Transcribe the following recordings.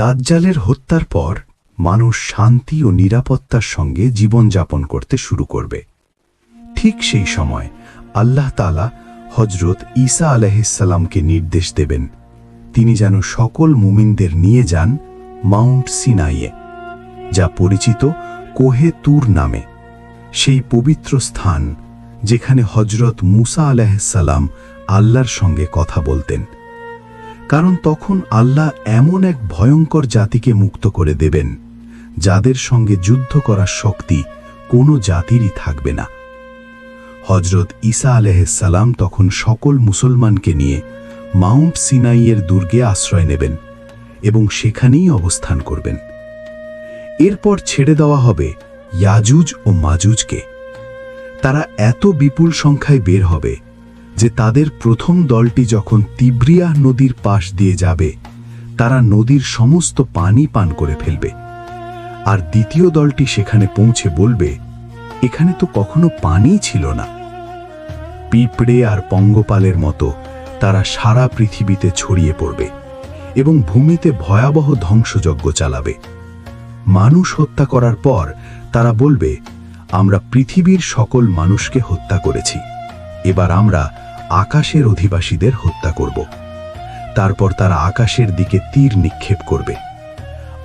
দাজ্জালের হত্যার পর মানুষ শান্তি ও নিরাপত্তার সঙ্গে জীবনযাপন করতে শুরু করবে। ঠিক সেই সময় আল্লাহ তালা হজরত ঈসা আলহিসাল্লামকে নির্দেশ দেবেন, তিনি যেন সকল মুমিনদের নিয়ে যান মাউন্ট সিনাইয়ে, যা পরিচিত কোহে তুর নামে। সেই পবিত্র স্থান যেখানে হজরত মুসা আলাহিসাল্লাম আল্লাহর সঙ্গে কথা বলতেন। কারণ তখন আল্লাহ এমন এক ভয়ঙ্কর জাতিকে মুক্ত করে দেবেন, যাদের সঙ্গে যুদ্ধ করার শক্তি কোনো জাতিরই থাকবে না। হজরত ঈসা আলহাম তখন সকল মুসলমানকে নিয়ে মাউন্ট সিনাইয়ের দুর্গে আশ্রয় নেবেন এবং সেখানেই অবস্থান করবেন। এরপর ছেড়ে দেওয়া হবে ইয়াজুজ ও মাজুজকে। তারা এত বিপুল সংখ্যায় বের হবে যে তাদের প্রথম দলটি যখন তিব্রিয়া নদীর পাশ দিয়ে যাবে, তারা নদীর সমস্ত পানি পান করে ফেলবে। আর দ্বিতীয় দলটি সেখানে পৌঁছে বলবে, এখানে তো কখনো পানি ছিল না। পিঁপড়ে আর পঙ্গপালের মতো তারা সারা পৃথিবীতে ছড়িয়ে পড়বে এবং ভূমিতে ভয়াবহ ধ্বংসযজ্ঞ চালাবে। মানুষ হত্যা করার পর তারা বলবে, আমরা পৃথিবীর সকল মানুষকে হত্যা করেছি। এবার আমরা আকাশের অধিবাসীদের হত্যা করব। তারপর তারা আকাশের দিকে তীর নিক্ষেপ করবে।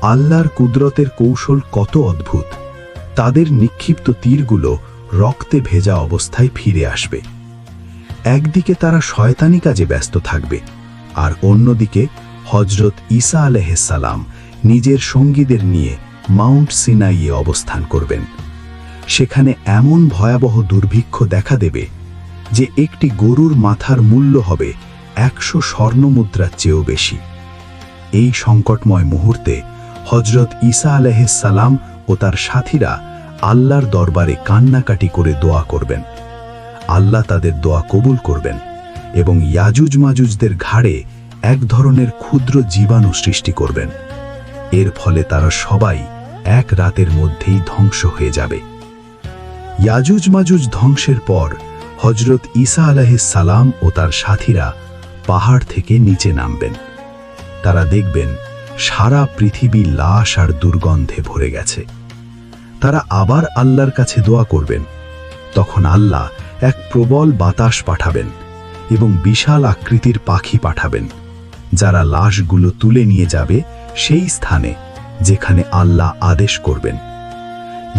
আল্লাহর কুদরতের কৌশল কত অদ্ভুত। তাদের নিক্ষিপ্ত তীরগুলো রক্তে ভেজা অবস্থায় ফিরে আসবে। একদিকে তারা শয়তানি কাজে ব্যস্ত থাকবে, আর অন্যদিকে হজরত ঈসা আলহাম নিজের সঙ্গীদের নিয়ে মাউন্ট সিনাইয়ে অবস্থান করবেন। সেখানে এমন ভয়াবহ দুর্ভিক্ষ দেখা দেবে যে একটি গরুর মাথার মূল্য হবে একশো স্বর্ণমুদ্রার চেয়েও বেশি। এই সংকটময় মুহূর্তে হজরত ঈসা আলহাম ও তার সাথীরা আল্লাহর দরবারে কান্নাকাটি করে দোয়া করবেন। আল্লাহ তাদের দোয়া কবুল করবেন এবং ইয়াজুজ মাজুজদের ঘাড়ে এক ধরনের ক্ষুদ্র জীবাণু সৃষ্টি করবেন। এর ফলে তারা সবাই এক রাতের মধ্যেই ধ্বংস হয়ে যাবে। ইয়াজুজ মাজুজ ধ্বংসের পর হজরত ঈসা সালাম ও তার সাথীরা পাহাড় থেকে নিচে নামবেন। তারা দেখবেন সারা পৃথিবী লাশ আর দুর্গন্ধে ভরে গেছে। তারা আবার আল্লাহর কাছে দোয়া করবেন। তখন আল্লাহ এক প্রবল বাতাস পাঠাবেন এবং বিশাল আকৃতির পাখি পাঠাবেন, যারা লাশগুলো তুলে নিয়ে যাবে সেই স্থানে যেখানে আল্লাহ আদেশ করবেন।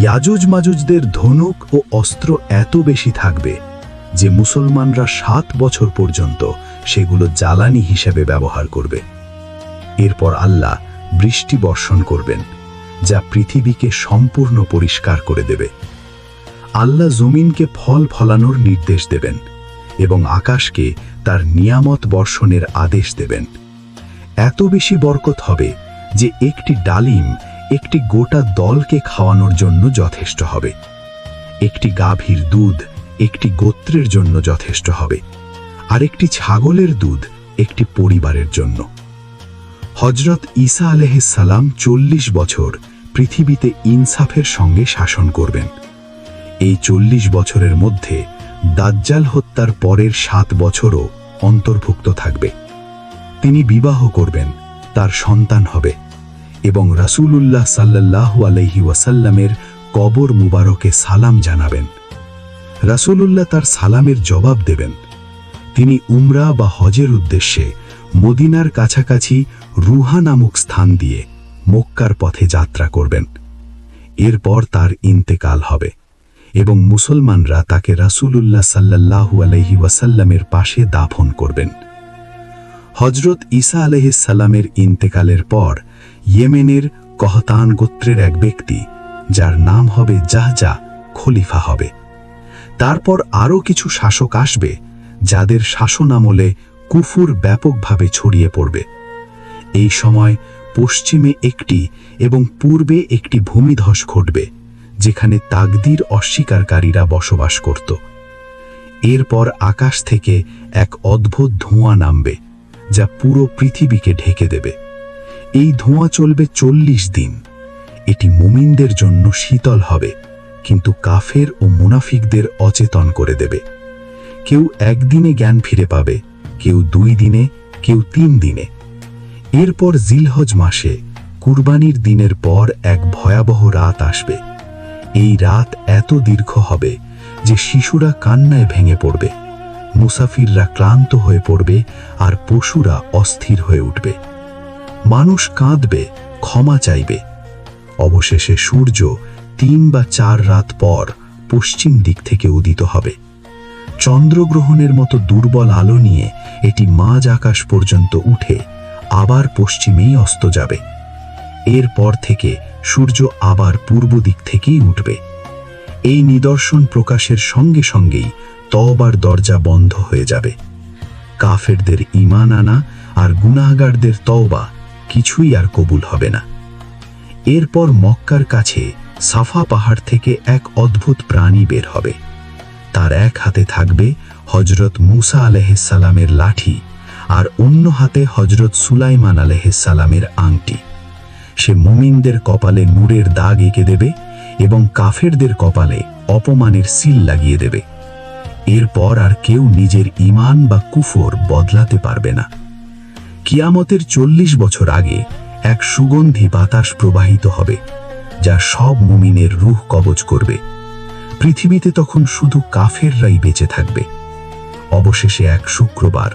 ইয়াজুজ মাজুজদের ধনুক ও অস্ত্র এত বেশি থাকবে যে মুসলমানরা সাত বছর পর্যন্ত সেগুলো জ্বালানি হিসেবে ব্যবহার করবে। এরপর আল্লাহ বৃষ্টি বর্ষণ করবেন, যা পৃথিবীকে সম্পূর্ণ পরিষ্কার করে দেবে। আল্লাহ জমিনকে ফল ফলানোর নির্দেশ দেবেন এবং আকাশকে তার নিয়ামত বর্ষণের আদেশ দেবেন। এত বেশি বরকত হবে যে একটি ডালিম একটি গোটা দলকে খাওয়ানোর জন্য যথেষ্ট হবে। একটি গাভীর দুধ একটি গোত্রের জন্য যথেষ্ট হবে আর একটি ছাগলের দুধ একটি পরিবারের জন্য। হজরত ঈসা সালাম চল্লিশ বছর পৃথিবীতে ইনসাফের সঙ্গে শাসন করবেন। এই চল্লিশ বছরের মধ্যে দাজ্জাল হত্যার পরের সাত বছরও অন্তর্ভুক্ত থাকবে। তিনি বিবাহ করবেন, তার সন্তান হবে এবং রাসূলুল্লাহ সাল্লাল্লাহু আলাইহি ওয়াসাল্লামের কবর মুবারকে সালাম জানাবেন। রাসূলুল্লাহ তার সালামের জবাব দেবেন। তিনি উমরা বা হজের উদ্দেশ্যে মদিনার কাছাকাছি রুহা নামক স্থান দিয়ে মক্কার পথে যাত্রা করবেন। এরপর তার ইন্তেকাল হবে এবং মুসলমানরা তাকে রাসূলুল্লাহ সাল্লাল্লাহু আলাইহি ওয়াসাল্লামের পাশে দাফন করবেন। হজরত ঈসা আলহিসাল্লামের ইন্তেকালের পর ইয়েমেনের কহতান গোত্রের এক ব্যক্তি, যার নাম হবে জাহজা খলিফা হবে। তারপর আরও কিছু শাসক আসবে, যাদের শাসনামলে কুফুর ব্যাপকভাবে ছড়িয়ে পড়বে। এই সময় পশ্চিমে একটি এবং পূর্বে একটি ভূমিধস ঘটবে, যেখানে তাকদির অস্বীকারীরা বসবাস করত। এরপর আকাশ থেকে এক অদ্ভুত ধোঁয়া নামবে, যা পুরো পৃথিবীকে ঢেকে দেবে। এই ধোঁয়া চলবে চল্লিশ দিন। এটি মুমিনদের জন্য শীতল হবে। কিন্তু কাফের ও মুনাফিকদের অচেতন করে দেবে। কেউ একদিনে জ্ঞান ফিরে পাবে, কেউ দুই দিনে, কেউ তিন দিনে। এরপর জিলহজ মাসে, কুরবানির দিনের পর এক ভয়াবহ রাত আসবে। এই রাত এত দীর্ঘ হবে যে শিশুরা কান্নায় ভেঙে পড়বে, মুসাফিররা ক্লান্ত হয়ে পড়বে আর পশুরা অস্থির হয়ে উঠবে। মানুষ কাঁদবে, ক্ষমা চাইবে। অবশেষে সূর্য তিন বা চার রাত পর পশ্চিম দিক থেকে উদিত হবে। চন্দ্রগ্রহণের মতো দুর্বল আলো নিয়ে এটি মাঝ আকাশ পর্যন্ত উঠে আবার পশ্চিমেই অস্ত যাবে। এরপর থেকে সূর্য আবার পূর্ব দিক থেকেই উঠবে। এই নিদর্শন প্রকাশের সঙ্গে সঙ্গেই তবার দরজা বন্ধ হয়ে যাবে। কাফেরদের ইমান আনা আর গুনাহগারদের তওবা কিছুই আর কবুল হবে না। এরপর মক্কার কাছে সাফা পাহাড় থেকে এক অদ্ভুত প্রাণী বের হবে। তার এক হাতে থাকবে হজরত মুসা আলহিসাল্লামের লাঠি আর অন্য হাতে হজরত সুলাইমান আলহিসাল্লামের আংটি। সে মুমিনদের কপালে নূরের দাগ এঁকে দেবে এবং কাফেরদের কপালে অপমানের সিল লাগিয়ে দেবে। এরপর আর কেউ নিজের ইমান বা কুফর বদলাতে পারবে না। কিয়ামতের চল্লিশ বছর আগে এক সুগন্ধি বাতাস প্রবাহিত হবে। যা সব মুমিনের রুহ কবজ করবে। পৃথিবীতে তখন শুধু কাফেররাই বেঁচে থাকবে। অবশেষে এক শুক্রবার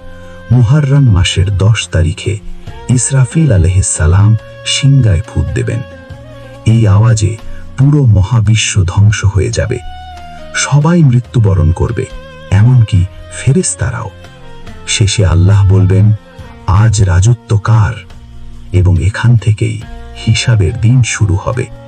মুহাররান মাসের দশ তারিখে ইসরাফিল আলহিসাল্লাম সিংগায় ফুট দেবেন। এই আওয়াজে পুরো মহাবিশ্ব ধ্বংস হয়ে যাবে। সবাই মৃত্যুবরণ করবে, এমনকি ফেরেস্তারাও শেষে আল্লাহ বলবেন, আজ রাজত্ব কার? এবং এখান থেকেই হিসাবের দিন শুরু হবে।